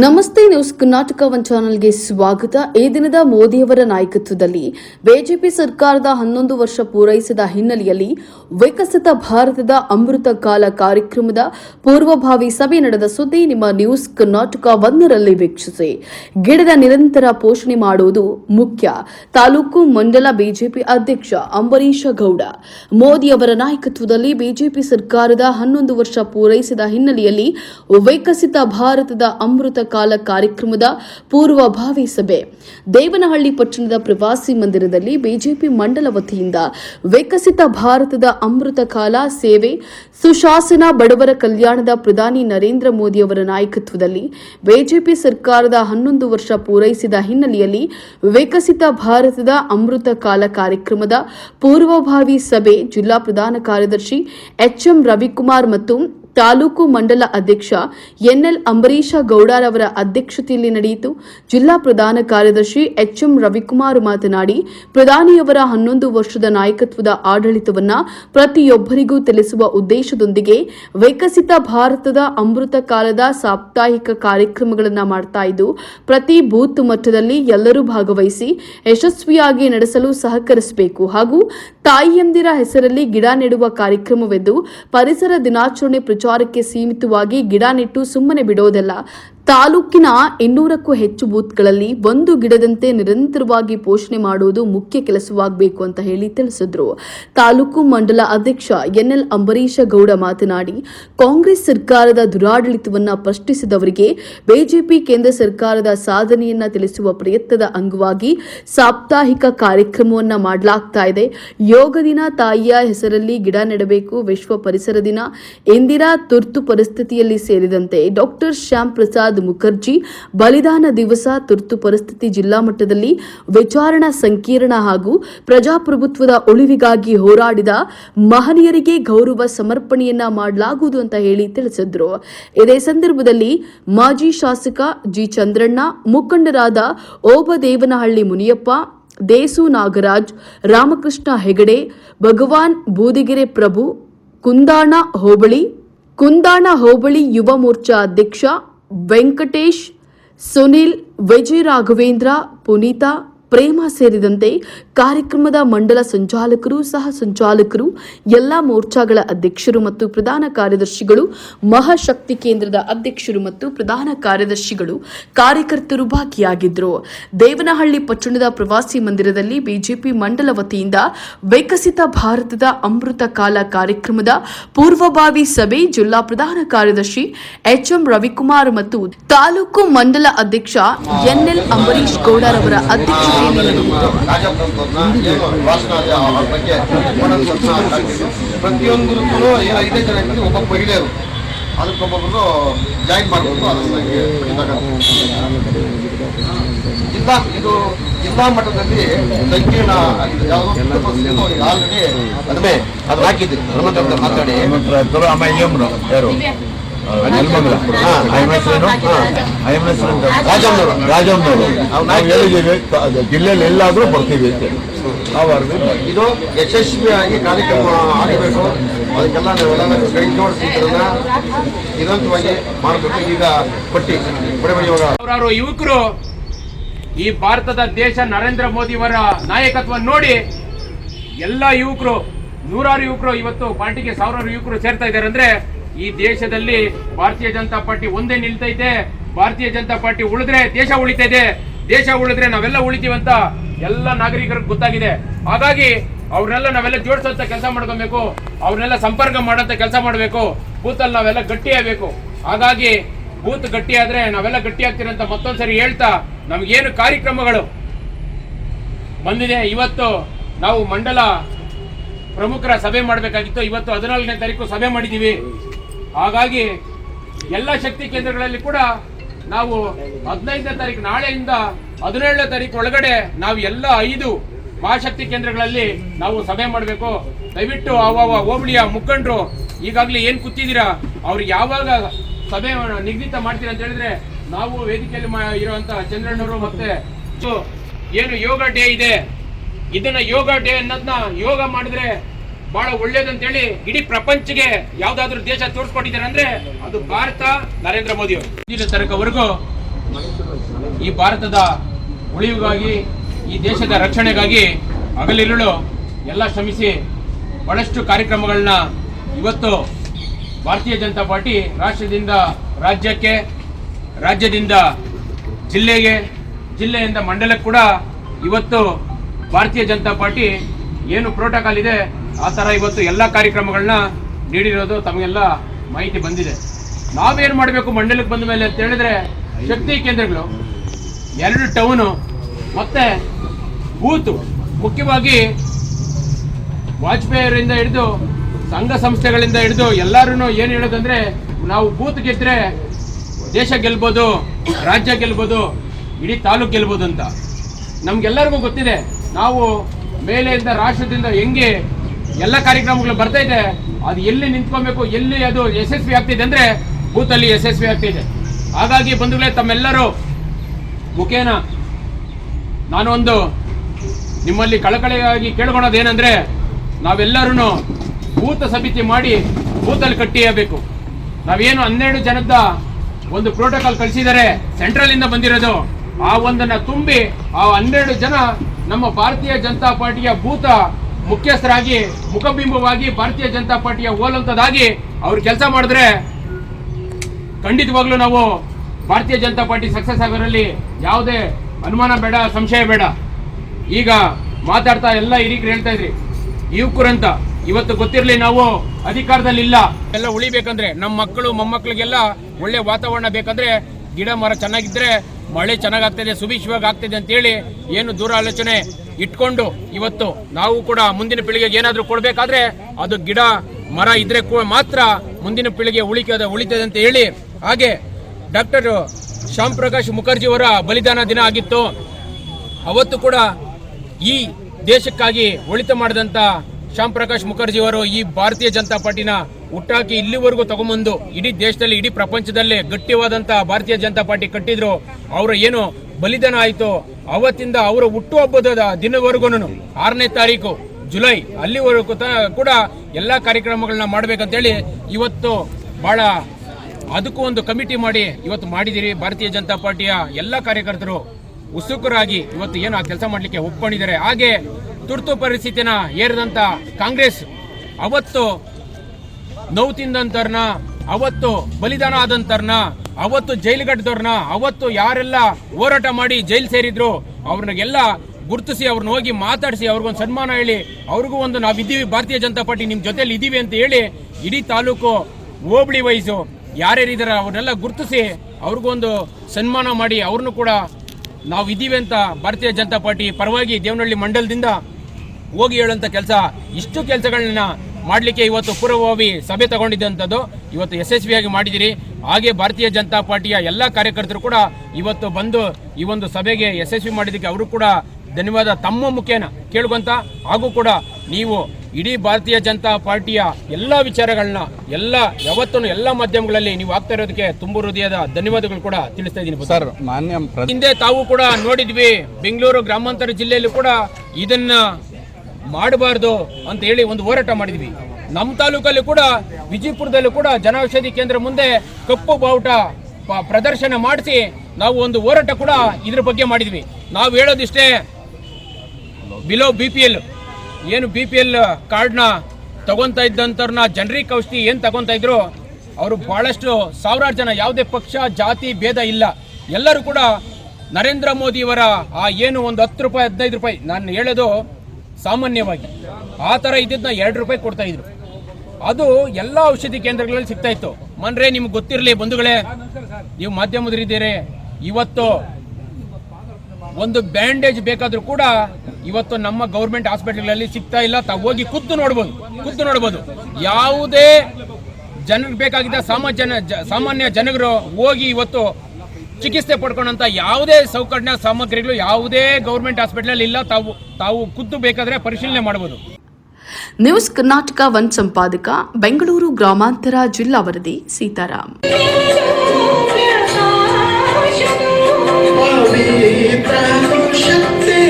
ನಮಸ್ತೆ news Karnataka one ಚಾನೆಲ್ಗೆ ಸ್ವಾಗತ. ಈ ದಿನದ ಮೋದಿಯವರ ನಾಯಕತ್ವದಲ್ಲಿ ಬಿಜೆಪಿ ಸರ್ಕಾರದ ಹನ್ನೊಂದು ವರ್ಷ ಪೂರೈಸಿದ ಹಿನ್ನೆಲೆಯಲ್ಲಿ ವಿಕಸಿತ ಭಾರತದ ಅಮೃತ ಕಾಲ ಕಾರ್ಯಕ್ರಮದ ಪೂರ್ವಭಾವಿ ಸಭೆ ನಡೆದ ಸುದ್ದಿ ನಿಮ್ಮ ನ್ಯೂಸ್ ಕರ್ನಾಟಕ ಒಂದರಲ್ಲಿ ವೀಕ್ಷಿಸಿ. ಗಿಡದ ನಿರಂತರ ಪೋಷಣೆ ಮಾಡುವುದು ಮುಖ್ಯ. ತಾಲೂಕು ಮಂಡಲ ಬಿಜೆಪಿ ಅಧ್ಯಕ್ಷ ಅಂಬರೀಷ ಗೌಡ. ಮೋದಿಯವರ ನಾಯಕತ್ವದಲ್ಲಿ ಬಿಜೆಪಿ ಸರ್ಕಾರದ ಹನ್ನೊಂದು ವರ್ಷ ಪೂರೈಸಿದ ಹಿನ್ನೆಲೆಯಲ್ಲಿ ವಿಕಸಿತ ಭಾರತದ ಅಮೃತ ಕಾಲ ಕಾರ್ಯಕ್ರಮದ ಪೂರ್ವಭಾವಿ ಸಭೆ. ದೇವನಹಳ್ಳಿ ಪಟ್ಟಣದ ಪ್ರವಾಸಿ ಮಂದಿರದಲ್ಲಿ ಬಿಜೆಪಿ ಮಂಡಲ ವತಿಯಿಂದ ವಿಕಸಿತ ಭಾರತದ ಅಮೃತ ಕಾಲ ಸೇವೆ, ಸುಶಾಸನ, ಬಡವರ ಕಲ್ಯಾಣದ ಪ್ರಧಾನಿ ನರೇಂದ್ರ ಮೋದಿ ಅವರ ನಾಯಕತ್ವದಲ್ಲಿ ಬಿಜೆಪಿ ಸರ್ಕಾರದ ಹನ್ನೊಂದು ವರ್ಷ ಪೂರೈಸಿದ ಹಿನ್ನೆಲೆಯಲ್ಲಿ ವಿಕಸಿತ ಭಾರತದ ಅಮೃತ ಕಾಲ ಕಾರ್ಯಕ್ರಮದ ಪೂರ್ವಭಾವಿ ಸಭೆ ಜಿಲ್ಲಾ ಪ್ರಧಾನ ಕಾರ್ಯದರ್ಶಿ ಎಚ್ಎಂ ರವಿಕುಮಾರ್ ಮತ್ತು ತಾಲೂಕು ಮಂಡಲ ಅಧ್ಯಕ್ಷ ಎನ್ಎಲ್ ಅಂಬರೀಶ ಗೌಡರವರ ಅಧ್ಯಕ್ಷತೆಯಲ್ಲಿ ನಡೆಯಿತು. ಜಿಲ್ಲಾ ಪ್ರಧಾನ ಕಾರ್ಯದರ್ಶಿ ಎಚ್ಎಂ ರವಿಕುಮಾರ್ ಮಾತನಾಡಿ, ಪ್ರಧಾನಿಯವರ ಹನ್ನೊಂದು ವರ್ಷದ ನಾಯಕತ್ವದ ಆಡಳಿತವನ್ನ ಪ್ರತಿಯೊಬ್ಬರಿಗೂ ತಿಳಿಸುವ ಉದ್ದೇಶದೊಂದಿಗೆ ವಿಕಸಿತ ಭಾರತದ ಅಮೃತ ಕಾಲದ ಸಾಪ್ತಾಹಿಕ ಕಾರ್ಯಕ್ರಮಗಳನ್ನು ಮಾಡ್ತಾ ಇದ್ದು, ಪ್ರತಿ ಬೂತ್ ಮಟ್ಟದಲ್ಲಿ ಎಲ್ಲರೂ ಭಾಗವಹಿಸಿ ಯಶಸ್ವಿಯಾಗಿ ನಡೆಸಲು ಸಹಕರಿಸಬೇಕು. ಹಾಗೂ ತಾಯಿಯಂದಿರ ಹೆಸರಲ್ಲಿ ಗಿಡ ನೆಡುವ ಕಾರ್ಯಕ್ರಮವೆಂದು ಪರಿಸರ ದಿನಾಚರಣೆ ಪ್ರಚಾರಕ್ಕೆ ಸೀಮಿತವಾಗಿ ಗಿಡ ನೆಟ್ಟು ಸುಮ್ಮನೆ ಬಿಡೋದಲ್ಲ. ತಾಲೂಕಿನ ಇನ್ನೂರಕ್ಕೂ ಹೆಚ್ಚು ಬೂತ್ಗಳಲ್ಲಿ ಒಂದು ಗಿಡದಂತೆ ನಿರಂತರವಾಗಿ ಪೋಷಣೆ ಮಾಡುವುದು ಮುಖ್ಯ ಕೆಲಸವಾಗಬೇಕು ಅಂತ ಹೇಳಿ ತಿಳಿಸಿದ್ರು. ತಾಲೂಕು ಮಂಡಲ ಅಧ್ಯಕ್ಷ ಎನ್ಎಲ್ ಅಂಬರೀಶ ಗೌಡ ಮಾತನಾಡಿ, ಕಾಂಗ್ರೆಸ್ ಸರ್ಕಾರದ ದುರಾಡಳಿತವನ್ನು ಪ್ರಶ್ನಿಸಿದವರಿಗೆ ಬಿಜೆಪಿ ಕೇಂದ್ರ ಸರ್ಕಾರದ ಸಾಧನೆಯನ್ನ ತಿಳಿಸುವ ಪ್ರಯತ್ನದ ಅಂಗವಾಗಿ ಸಾಪ್ತಾಹಿಕ ಕಾರ್ಯಕ್ರಮವನ್ನ ಮಾಡಲಾಗ್ತಾ ಇದೆ. ಯೋಗ ದಿನ ತಾಯಿಯ ಹೆಸರಲ್ಲಿ ಗಿಡ ನೆಡಬೇಕು, ವಿಶ್ವ ಪರಿಸರ ದಿನ, ಇಂದಿರಾ ತುರ್ತು ಪರಿಸ್ಥಿತಿಯಲ್ಲಿ ಸೇರಿದಂತೆ ಡಾಕ್ಟರ್ ಶ್ಯಾಮ್ ಪ್ರಸಾದ್ ಮುಖರ್ಜಿ, ಬಲಿದಾನ ದಿವಸ, ತುರ್ತು ಪರಿಸ್ಥಿತಿ ಜಿಲ್ಲಾ ಮಟ್ಟದಲ್ಲಿ ವಿಚಾರಣಾ ಸಂಕೀರ್ಣ ಹಾಗೂ ಪ್ರಜಾಪ್ರಭುತ್ವದ ಉಳಿವಿಗಾಗಿ ಹೋರಾಡಿದ ಮಹನೀಯರಿಗೆ ಗೌರವ ಸಮರ್ಪಣೆಯನ್ನ ಮಾಡಲಾಗುವುದು ಅಂತ ಹೇಳಿ ತಿಳಿಸಿದ್ರು. ಇದೇ ಸಂದರ್ಭದಲ್ಲಿ ಮಾಜಿ ಶಾಸಕ ಜಿ ಚಂದ್ರಣ್ಣ, ಮುಖಂಡರಾದ ಓಬದೇವನಹಳ್ಳಿ ಮುನಿಯಪ್ಪ, ದೇಸು ನಾಗರಾಜ್, ರಾಮಕೃಷ್ಣ ಹೆಗಡೆ, ಭಗವಾನ್ ಬೂದಿಗೆರೆ ಪ್ರಭು, ಕುಂದಾಣ ಹೋಬಳಿ ಕುಂದಾಣ ಹೋಬಳಿ ಯುವ ಮೋರ್ಚಾ ಅಧ್ಯಕ್ಷ वेंकटेश सुनील विजय राघवेंद्र पुनीता ಪ್ರೇಮ ಸೇರಿದಂತೆ ಕಾರ್ಯಕ್ರಮದ ಮಂಡಲ ಸಂಚಾಲಕರು ಸಹ ಸಂಚಾಲಕರು, ಎಲ್ಲಾ ಮೋರ್ಚಾಗಳ ಅಧ್ಯಕ್ಷರು ಮತ್ತು ಪ್ರಧಾನ ಕಾರ್ಯದರ್ಶಿಗಳು, ಮಹಾಶಕ್ತಿ ಕೇಂದ್ರದ ಅಧ್ಯಕ್ಷರು ಮತ್ತು ಪ್ರಧಾನ ಕಾರ್ಯದರ್ಶಿಗಳು, ಕಾರ್ಯಕರ್ತರು ಭಾಗಿಯಾಗಿದ್ದರು. ದೇವನಹಳ್ಳಿ ಪಟ್ಟಣದ ಪ್ರವಾಸಿ ಮಂದಿರದಲ್ಲಿ ಬಿಜೆಪಿ ಮಂಡಲ ವತಿಯಿಂದ ವಿಕಸಿತ ಭಾರತದ ಅಮೃತ ಕಾಲ ಕಾರ್ಯಕ್ರಮದ ಪೂರ್ವಭಾವಿ ಸಭೆ ಜಿಲ್ಲಾ ಪ್ರಧಾನ ಕಾರ್ಯದರ್ಶಿ ಎಚ್ಎಂ ರವಿಕುಮಾರ್ ಮತ್ತು ತಾಲೂಕು ಮಂಡಲ ಅಧ್ಯಕ್ಷ ಎನ್ಎಲ್ ಅಂಬರೀಶ್ ಗೌಡರವರ ಅಧ್ಯಕ್ಷತೆಯಲ್ಲಿ ನಮ್ಮ ರಾಜಪ್ರಭುತ್ವನ ಏನು ಭಾಷಣ ಅವ್ರ ಬಗ್ಗೆ ಒಂದೊಂದು ಸ್ವಲ್ಪ ಹಾಕಿದ್ವಿ. ಪ್ರತಿಯೊಂದು ಏನು ಐದೇ ಜನ ಒಬ್ಬ ಮಹಿಳೆಯರು. ಅದಕ್ಕೊಬ್ಬೊಬ್ಬರು ಜಾಯಿನ್ ಮಾಡಬೇಕು ಅದನ್ನ ಜಿಲ್ಲಾ ಇದು ಜಿಲ್ಲಾ ಮಟ್ಟದಲ್ಲಿ ಸಂಕೀರ್ಣ ಯಾವುದೋ ಆಲ್ರೆಡಿ ಅದನ್ನೇ ಅದು ಮಾತಾಡಿ. ಹನುಮಂತ ಮಾತಾಡಿ. ನಾವು ಹೇಳಿದ್ದೀವಿ ಜಿಲ್ಲೆಯಲ್ಲಿ ಎಲ್ಲಾದರೂ ಬರ್ತೀವಿ ಅಂತ. ನಾವು ಇದು ಯಶಸ್ವಿಯಾಗಿ ಕಾರ್ಯಕ್ರಮ ಆಗಬೇಕು ಅದಕ್ಕೆಲ್ಲ ನಾವೆಲ್ಲ ಕೈ ಜೋಡಿಸಿದ್ರನ್ನ ನಿರಂತರವಾಗಿ ಮಾಡಬೇಕು ಈಗ ಪಟ್ಟಿ ಅವರಾರು ಸಾವಿರಾರು ಯುವಕರು ಈ ಭಾರತದ ದೇಶ ನರೇಂದ್ರ ಮೋದಿಯವರ ನಾಯಕತ್ವ ನೋಡಿ ಎಲ್ಲ ಯುವಕರು ನೂರಾರು ಯುವಕರು ಇವತ್ತು ಪಾರ್ಟಿಗೆ ಸಾವಿರಾರು ಯುವಕರು ಸೇರ್ತಾ ಇದ್ದಾರೆ ಅಂದ್ರೆ ಈ ದೇಶದಲ್ಲಿ ಭಾರತೀಯ ಜನತಾ ಪಾರ್ಟಿ ಒಂದೇ ನಿಲ್ತೈತೆ. ಭಾರತೀಯ ಜನತಾ ಪಾರ್ಟಿ ಉಳಿದ್ರೆ ದೇಶ ಉಳಿತೈತೆ. ದೇಶ ಉಳಿದ್ರೆ ನಾವೆಲ್ಲ ಉಳಿತೀವಿ ಅಂತ ಎಲ್ಲ ನಾಗರಿಕರಿಗೆ ಗೊತ್ತಾಗಿದೆ. ಹಾಗಾಗಿ ಅವ್ರನ್ನೆಲ್ಲ ನಾವೆಲ್ಲ ಜೋಡಿಸೋಂತ ಕೆಲಸ ಮಾಡ್ಕೊಬೇಕು. ಅವ್ರನ್ನೆಲ್ಲ ಸಂಪರ್ಕ ಮಾಡೋಂಥ ಕೆಲಸ ಮಾಡಬೇಕು. ಬೂತಲ್ಲಿ ನಾವೆಲ್ಲ ಗಟ್ಟಿಯಾಗಬೇಕು ಹಾಗಾಗಿ ಬೂತ್ ಗಟ್ಟಿ ಆದ್ರೆ ನಾವೆಲ್ಲ ಗಟ್ಟಿ ಆಗ್ತೀರಂತ ಮತ್ತೊಂದ್ಸರಿ ಹೇಳ್ತಾ ನಮ್ಗೇನು ಕಾರ್ಯಕ್ರಮಗಳು ಬಂದಿದೆ. ಇವತ್ತು ನಾವು ಮಂಡಲ ಪ್ರಮುಖರ ಸಭೆ ಮಾಡಬೇಕಾಗಿತ್ತು. ಇವತ್ತು ಹದಿನಾಲ್ಕನೇ ತಾರೀಕು ಸಭೆ ಮಾಡಿದ್ದೀವಿ ಹಾಗಾಗಿ ಎಲ್ಲ ಶಕ್ತಿ ಕೇಂದ್ರಗಳಲ್ಲಿ ಕೂಡ ನಾವು ಹದಿನೈದನೇ ತಾರೀಕು ನಾಳೆಯಿಂದ ಹದಿನೇಳನೇ ತಾರೀಕು ಒಳಗಡೆ ನಾವು ಎಲ್ಲ ಐದು ಮಹಾಶಕ್ತಿ ಕೇಂದ್ರಗಳಲ್ಲಿ ನಾವು ಸಭೆ ಮಾಡಬೇಕು. ದಯವಿಟ್ಟು ಅವ ಹೋಬಳಿಯ ಮುಖಂಡರು, ಈಗಾಗಲೇ ಏನು ಕೂತಿದ್ದೀರಾ? ಅವ್ರು ಯಾವಾಗ ಸಭೆ ನಿಗದಿತ ಮಾಡ್ತೀರ ಅಂತ ಹೇಳಿದ್ರೆ ನಾವು ವೇದಿಕೆಯಲ್ಲಿ ಇರುವಂತಹ ಇರುವಂತ ಚಂದ್ರಣ್ಣವರು ಮತ್ತೆ ಏನು ಯೋಗ ಡೇ ಇದೆ. ಇದನ್ನ ಯೋಗ ಡೇ ಅನ್ನೋದನ್ನ ಯೋಗ ಮಾಡಿದ್ರೆ ಬಹಳ ಒಳ್ಳೇದಂತೇಳಿ ಇಡೀ ಪ್ರಪಂಚಕ್ಕೆ ಯಾವ್ದಾದ್ರು ದೇಶ ತೋರಿಸ್ಕೊಟ್ಟಿದ್ದಾರೆ ಅಂದ್ರೆ ಅದು ಭಾರತ ನರೇಂದ್ರ ಮೋದಿ ಅವರು. ಇಂದಿನ ತನಕವರೆಗೂ ಈ ಭಾರತದ ಉಳಿವಿಗಾಗಿ, ಈ ದೇಶದ ರಕ್ಷಣೆಗಾಗಿ ಹಗಲಿರುಳು ಎಲ್ಲ ಶ್ರಮಿಸಿ ಬಹಳಷ್ಟು ಕಾರ್ಯಕ್ರಮಗಳನ್ನ ಇವತ್ತು ಭಾರತೀಯ ಜನತಾ ಪಾರ್ಟಿ ರಾಷ್ಟ್ರದಿಂದ ರಾಜ್ಯಕ್ಕೆ, ರಾಜ್ಯದಿಂದ ಜಿಲ್ಲೆಗೆ, ಜಿಲ್ಲೆಯಿಂದ ಮಂಡಲಕ್ಕೆ ಕೂಡ ಇವತ್ತು ಭಾರತೀಯ ಜನತಾ ಪಾರ್ಟಿ ಏನು ಪ್ರೋಟೋಕಾಲ್ ಇದೆ ಆ ಥರ ಇವತ್ತು ಎಲ್ಲ ಕಾರ್ಯಕ್ರಮಗಳನ್ನ ನೀಡಿರೋದು ತಮಗೆಲ್ಲ ಮಾಹಿತಿ ಬಂದಿದೆ. ನಾವೇನು ಮಾಡಬೇಕು ಮಂಡಲಕ್ಕೆ ಬಂದ ಮೇಲೆ ಅಂತ ಹೇಳಿದ್ರೆ ಶಕ್ತಿ ಕೇಂದ್ರಗಳು, ಎರಡು ಟೌನು ಮತ್ತೆ ಬೂತು. ಮುಖ್ಯವಾಗಿ ವಾಜಪೇಯಿಯವರಿಂದ ಹಿಡಿದು ಸಂಘ ಸಂಸ್ಥೆಗಳಿಂದ ಹಿಡಿದು ಎಲ್ಲರೂ ಏನು ಹೇಳೋದಂದ್ರೆ ನಾವು ಬೂತ್ ಗೆದ್ದರೆ ದೇಶ ಗೆಲ್ಬೋದು, ರಾಜ್ಯ ಗೆಲ್ಬೋದು, ಇಡೀ ತಾಲೂಕು ಗೆಲ್ಬೋದು ಅಂತ. ನಮಗೆಲ್ಲರಿಗೂ ಗೊತ್ತಿದೆ, ನಾವು ಮೇಲೆಯಿಂದ ರಾಷ್ಟ್ರದಿಂದ ಹೆಂಗೆ ಎಲ್ಲ ಕಾರ್ಯಕ್ರಮಗಳು ಬರ್ತಾ ಇದೆ. ಅದು ಎಲ್ಲಿ ನಿಂತ್ಕೊಬೇಕು, ಎಲ್ಲಿ ಅದು ಯಶಸ್ವಿ ಆಗ್ತಿದೆ ಅಂದ್ರೆ ಬೂತಲ್ಲಿ ಯಶಸ್ವಿ ಆಗ್ತಿದೆ. ಹಾಗಾಗಿ ಬಂಧುಗಳೇ, ತಮ್ಮೆಲ್ಲರೂ ಮುಖೇನ, ನಾನೊಂದು ನಿಮ್ಮಲ್ಲಿ ಕಳಕಳಿಯಾಗಿ ಕೇಳ್ಕೊಳೋದೇನೆಂದ್ರೆ ನಾವೆಲ್ಲರೂ ಭೂತ ಸಮಿತಿ ಮಾಡಿ ಭೂತಲ್ಲಿ ಕಟ್ಟಿಯಬೇಕು. ನಾವೇನು ಹನ್ನೆರಡು ಜನದ ಒಂದು ಪ್ರೋಟೋಕಾಲ್ ಕಳಿಸಿದರೆ ಸೆಂಟ್ರಲ್ ಇಂದ ಬಂದಿರೋದು, ಆ ಒಂದನ್ನ ತುಂಬಿ ಆ ಹನ್ನೆರಡು ಜನ ನಮ್ಮ ಭಾರತೀಯ ಜನತಾ ಪಾರ್ಟಿಯ ಭೂತ ಮುಖ್ಯಸ್ಥರಾಗಿ, ಮುಖಬಿಂಬವಾಗಿ ಭಾರತೀಯ ಜನತಾ ಪಾರ್ಟಿಯ ಹೋಲಂತದಾಗಿ ಅವ್ರು ಕೆಲಸ ಮಾಡಿದ್ರೆ ಖಂಡಿತವಾಗ್ಲೂ ನಾವು ಭಾರತೀಯ ಜನತಾ ಪಾರ್ಟಿ ಸಕ್ಸಸ್ ಆಗೋರಲ್ಲಿ ಯಾವುದೇ ಅನುಮಾನ ಬೇಡ, ಸಂಶಯ ಬೇಡ. ಈಗ ಮಾತಾಡ್ತಾ ಎಲ್ಲ ಹಿರಿಯರು ಹೇಳ್ತಾ ಇದ್ರಿ ಯುವಕರಂತ ಇವತ್ತು ಗೊತ್ತಿರಲಿ ನಾವು ಅಧಿಕಾರದಲ್ಲಿ ಇಲ್ಲ ಎಲ್ಲ ಉಳಿಬೇಕಂದ್ರೆ ನಮ್ಮ ಮಕ್ಕಳು, ಮೊಮ್ಮಕ್ಕಳಿಗೆಲ್ಲ ಒಳ್ಳೆ ವಾತಾವರಣ ಬೇಕಂದ್ರೆ ಗಿಡ ಮರ ಚೆನ್ನಾಗಿದ್ರೆ ಮಳೆ ಚೆನ್ನಾಗಾಗ್ತದೆ ಸುಭಿಕ್ಷವಾಗಿ ಆಗ್ತದೆ ಅಂತೇಳಿ ಏನು ದೂರ ಆಲೋಚನೆ ಇಟ್ಕೊಂಡು ಇವತ್ತು ನಾವು ಕೂಡ ಮುಂದಿನ ಪೀಳಿಗೆಗೆ ಏನಾದರೂ ಕೊಡಬೇಕಾದ್ರೆ ಅದು ಗಿಡ, ಮರ ಇದ್ರೆ ಮಾತ್ರ ಮುಂದಿನ ಪೀಳಿಗೆ ಉಳಿಕದ, ಉಳಿತದೆ ಅಂತ ಹೇಳಿ. ಹಾಗೆ ಡಾಕ್ಟರ್ ಶ್ಯಾಮ್ ಪ್ರಕಾಶ್ ಮುಖರ್ಜಿ ಅವರ ಬಲಿದಾನ ದಿನ ಆಗಿತ್ತು. ಅವತ್ತು ಕೂಡ ಈ ದೇಶಕ್ಕಾಗಿ ಒಳಿತ ಮಾಡಿದಂತ ಶ್ಯಾಮ್ ಪ್ರಕಾಶ್ ಮುಖರ್ಜಿ ಅವರು ಈ ಭಾರತೀಯ ಜನತಾ ಪಾರ್ಟಿನ ಹುಟ್ಟಾಕಿ ಇಲ್ಲಿವರೆಗೂ ತಗೊಂಬಂದು ಇಡೀ ದೇಶದಲ್ಲಿ, ಇಡೀ ಪ್ರಪಂಚದಲ್ಲೇ ಗಟ್ಟಿವಾದಂತ ಭಾರತೀಯ ಜನತಾ ಪಾರ್ಟಿ ಕಟ್ಟಿದ್ರು. ಅವರ ಏನು ಬಲಿದಾನ ಆಯಿತು, ಅವತ್ತಿಂದ ಅವರ ಹುಟ್ಟುಹಬ್ಬದ ದಿನವರೆಗೂ ಆರನೇ ತಾರೀಕು, ಜುಲೈ ಅಲ್ಲಿವರೆಗೂ ಕೂಡ ಎಲ್ಲಾ ಕಾರ್ಯಕ್ರಮಗಳನ್ನ ಮಾಡ್ಬೇಕಂತೇಳಿ ಇವತ್ತು ಬಹಳ ಅದಕ್ಕೂ ಒಂದು ಕಮಿಟಿ ಮಾಡಿ ಇವತ್ತು ಮಾಡಿದಿರಿ. ಭಾರತೀಯ ಜನತಾ ಪಾರ್ಟಿಯ ಎಲ್ಲ ಕಾರ್ಯಕರ್ತರು ಉತ್ಸುಕರಾಗಿ ಇವತ್ತು ಏನು ಆ ಕೆಲಸ ಮಾಡಲಿಕ್ಕೆ ಒಪ್ಕೊಂಡಿದ್ದಾರೆ. ಹಾಗೆ ತುರ್ತು ಪರಿಸ್ಥಿತಿನ ಏರಿದಂತ ಕಾಂಗ್ರೆಸ್ ಅವತ್ತು ನೋವು ತಿಂದಂತರ್ನ ಅವತ್ತು ಬಲಿದಾನ ಆದಂತರ್ನ ಅವತ್ತು ಜೈಲುಗಟ್ಟದವ್ರನ್ನ, ಅವತ್ತು ಯಾರೆಲ್ಲ ಹೋರಾಟ ಮಾಡಿ ಜೈಲು ಸೇರಿದ್ರು, ಅವ್ರನ್ನೆಲ್ಲ ಗುರುತಿಸಿ, ಅವ್ರನ್ನ ಹೋಗಿ ಮಾತಾಡಿಸಿ, ಅವ್ರಿಗೊಂದು ಸನ್ಮಾನ ಹೇಳಿ, ಅವ್ರಿಗೂ ಒಂದು ನಾವಿದ್ದೀವಿ ಭಾರತೀಯ ಜನತಾ ಪಾರ್ಟಿ ನಿಮ್ಮ ಜೊತೆಲಿ ಇದ್ದೀವಿ ಅಂತ ಹೇಳಿ, ಇಡೀ ತಾಲೂಕು ಹೋಬಳಿ ವಯಸ್ಸು ಯಾರ್ಯಾರಿದ್ದಾರೆ ಅವ್ರನ್ನೆಲ್ಲ ಗುರುತಿಸಿ, ಅವ್ರಿಗೊಂದು ಸನ್ಮಾನ ಮಾಡಿ, ಅವ್ರನ್ನೂ ಕೂಡ ನಾವು ಇದ್ದೀವಿ ಅಂತ ಭಾರತೀಯ ಜನತಾ ಪಾರ್ಟಿ ಪರವಾಗಿ ದೇವನಹಳ್ಳಿ ಮಂಡಲದಿಂದ ಹೋಗಿ ಹೇಳುವಂಥ ಕೆಲಸ. ಇಷ್ಟು ಕೆಲಸಗಳನ್ನ ಮಾಡಲಿಕ್ಕೆ ಇವತ್ತು ಪೂರ್ವಭಾವಿ ಸಭೆ ತಗೊಂಡಿದ್ದಂಥದ್ದು. ಇವತ್ತು ಯಶಸ್ವಿಯಾಗಿ ಮಾಡಿದಿರಿ. ಹಾಗೆ ಭಾರತೀಯ ಜನತಾ ಪಾರ್ಟಿಯ ಎಲ್ಲ ಕಾರ್ಯಕರ್ತರು ಕೂಡ ಇವತ್ತು ಬಂದು ಈ ಒಂದು ಸಭೆಗೆ ಯಶಸ್ವಿ ಮಾಡಿದ್ದಕ್ಕೆ ಅವರು ಕೂಡ ಧನ್ಯವಾದ. ತಮ್ಮ ಮುಖೇನ ಕೇಳುವಂತ ಹಾಗೂ ಕೂಡ ನೀವು ಇಡೀ ಭಾರತೀಯ ಜನತಾ ಪಾರ್ಟಿಯ ಎಲ್ಲ ವಿಚಾರಗಳನ್ನ ಎಲ್ಲ ಯಾವತ್ತೂ ಎಲ್ಲ ಮಾಧ್ಯಮಗಳಲ್ಲಿ ನೀವು ಆಗ್ತಾ ಇರೋದಕ್ಕೆ ತುಂಬ ಹೃದಯದ ಧನ್ಯವಾದಗಳು ಕೂಡ ತಿಳಿಸ್ತಾ ಇದ್ದೀನಿ ಸರ್ ಮಾನ್ಯ ಹಿಂದೆ ತಾವು ಕೂಡ ನೋಡಿದ್ವಿ. ಬೆಂಗಳೂರು ಗ್ರಾಮಾಂತರ ಜಿಲ್ಲೆಯಲ್ಲೂ ಕೂಡ ಇದನ್ನ ಮಾಡಬಾರ್ದು ಅಂತ ಹೇಳಿ ಒಂದು ಹೋರಾಟ ಮಾಡಿದ್ವಿ. ನಮ್ಮ ತಾಲೂಕಲ್ಲಿ ಕೂಡ, ವಿಜಯಪುರದಲ್ಲೂ ಕೂಡ ಜನೌಷಧಿ ಕೇಂದ್ರ ಮುಂದೆ ಕಪ್ಪು ಬಾವುಟ ಪ್ರದರ್ಶನ ಮಾಡಿಸಿ ನಾವು ಒಂದು ಹೋರಾಟ ಕೂಡ ಇದ್ರ ಬಗ್ಗೆ ಮಾಡಿದ್ವಿ. ನಾವು ಹೇಳೋದಿಷ್ಟೇ ಬಿಲೋ ಬಿ ಪಿ ಎಲ್ ಏನು ಬಿ ಪಿ ಎಲ್ ಕಾರ್ಡ್ನ ತಗೊತಾ ಇದ್ದಂಥವ್ರನ್ನ ಜನರಿಕ್ ಔಷಧಿ ಏನು ತಗೊಂತ ಇದ್ರು, ಅವರು ಬಹಳಷ್ಟು ಸಾವಿರಾರು ಜನ, ಯಾವುದೇ ಪಕ್ಷ, ಜಾತಿ, ಭೇದ ಇಲ್ಲ. ಎಲ್ಲರೂ ಕೂಡ ನರೇಂದ್ರ ಮೋದಿಯವರ ಆ ಏನು ಒಂದು ಹತ್ತು ರೂಪಾಯಿ, ಹದಿನೈದು ರೂಪಾಯಿ, ನಾನು ಹೇಳೋದು ಸಾಮಾನ್ಯವಾಗಿ. ಆ ಥರ ಇದ್ದಿದ್ದನ್ನ ಎರಡು ರೂಪಾಯಿ ಕೊಡ್ತಾ ಇದ್ರು. ಅದು ಎಲ್ಲ ಔಷಧಿ ಕೇಂದ್ರಗಳಲ್ಲಿ ಸಿಗ್ತಾ ಇತ್ತು. ಮನ್ರೆ, ನಿಮ್ಗೆ ಗೊತ್ತಿರಲಿ ಬಂಧುಗಳೇ, ನೀವು ಮಾಧ್ಯಮದರಿದ್ದೀರಿ ಇವತ್ತು ಒಂದು ಬ್ಯಾಂಡೇಜ್ ಬೇಕಾದರೂ ಕೂಡ ಇವತ್ತು ನಮ್ಮ ಗೌರ್ಮೆಂಟ್ ಹಾಸ್ಪಿಟಲ್ಗಳಲ್ಲಿ ಸಿಗ್ತಾ ಇಲ್ಲ. ತಾವು ಹೋಗಿ ಖುದ್ದು ನೋಡ್ಬೋದು ಖುದ್ದು ನೋಡ್ಬೋದು. ಯಾವುದೇ ಜನರಿಗೆ ಬೇಕಾಗಿದ್ದ ಸಾಮಾನ್ಯ ಜನ ಸಾಮಾನ್ಯ ಜನಗರು ಹೋಗಿ ಇವತ್ತು ಚಿಕಿತ್ಸೆ ಪಡ್ಕೊಂಡಂತ ಯಾವುದೇ ಸೌಕರ್ಯ ಸಾಮಗ್ರಿಗಳು ಯಾವುದೇ ಗೌರ್ಮೆಂಟ್ ಹಾಸ್ಪಿಟಲ್ ಇಲ್ಲ. ತಾವು ತಾವು ಖುದ್ದು ಬೇಕಾದ್ರೆ ಪರಿಶೀಲನೆ ಮಾಡಬಹುದು ನ್ಯೂಸ್ ಕರ್ನಾಟಕ ಒನ್ ಸಂಪಾದಕ ಬೆಂಗಳೂರು ಗ್ರಾಮಾಂತರ ಜಿಲ್ಲಾ ವರದಿ ಸೀತಾರಾಮ್ ಶಕ್ತಿ